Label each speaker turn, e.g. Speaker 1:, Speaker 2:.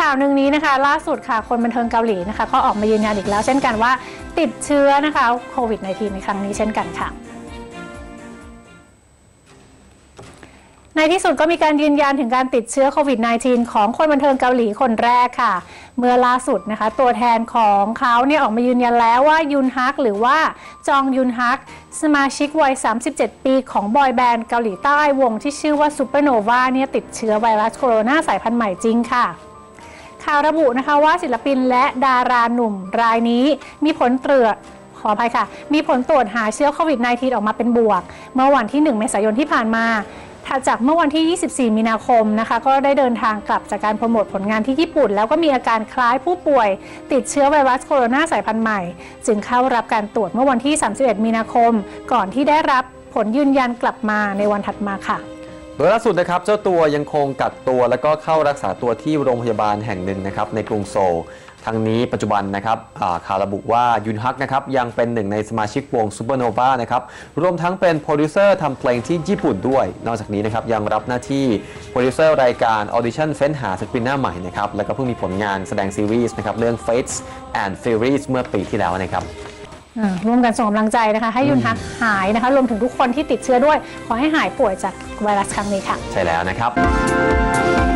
Speaker 1: ข่าวหนึ่งนี้นะคะ ล่าสุดค่ะคนบันเทิงเกาหลีนะคะก็ออกมายืนยันอีกแล้ว เช่นกันว่าติดเชื้อนะคะโควิด -19 ในครั้งนี้เช่นกันค่ะในที่สุดก็มีการยืนยันถึงการติดเชื้อโควิด -19 ของคนบันเทิงเกาหลีคนแรกค่ะ เมื่อล่าสุดนะคะ ตัวแทนของเขาเนี่ยออกมายืนยันแล้วว่ายุนฮักหรือว่าจองยุนฮัก สมาชิกวัย 37 ปีของบอยแบนด์เกาหลีใต้วงที่ชื่อว่าซูเปอร์โนวาเนี่ยติดเชื้อไวรัสโคโรนาสายพันธุ์ใหม่จริงค่ะ ข่าวระบุนะคะว่าศิลปินและดาราหนุ่มรายนี้มีผลตรวจขออภัยค่ะ มีผลตรวจหาเชื้อโควิด -19 ออกมาเป็นบวก เมื่อวันที่ 1 เมษายนที่ผ่านมาถัดจากเมื่อวันที่ 24 มีนาคมนะคะ ก็ได้เดินทางกลับจากการโปรโมทผลงานที่ญี่ปุ่น แล้วก็มีอาการคล้ายผู้ป่วย ติดเชื้อไวรัสโคโรนาสายพันธุ์ใหม่ จึงเข้ารับการตรวจเมื่อวันที่ 31 มีนาคม ก่อนที่ได้รับผลยืนยันกลับมาในวันถัดมาค่ะ
Speaker 2: โดยล่าสุดนะครับเจ้าตัวยังคงกักตัว แล้วก็เข้ารักษาตัวที่โรงพยาบาลแห่งหนึ่งนะครับในกรุงโซลทั้งนี้ปัจจุบันนะครับาข่าวระบุว่ายุนฮักนะครับยังเป็นหนึ่งในสมาชิกวงซูเปอร์โนวานะครับรวมทั้งเป็นโปรดิวเซอร์ทำเพลงที่ญี่ปุ่นด้วย นอกจากนี้นะครับยังรับหน้าที่โปรดิวเซอร์รายการ Audition เฟ้นหาศิลปินหน้าใหม่นะครับแล้วก็เพิ่งมีผลงานแสดงซีรีส์นะครับเรื่อง Fates and Furies เมื่อปีที่แล้วนะครับ
Speaker 1: ร่วมกันส่งกำลังใจนะคะ ให้ยุนฮักหายนะคะรวมถึงทุกคนที่ติดเชื้อด้วย ขอให้หายป่วยจากไวรัสครั้งนี้ค่ะ
Speaker 2: ใช่แล้วนะครับ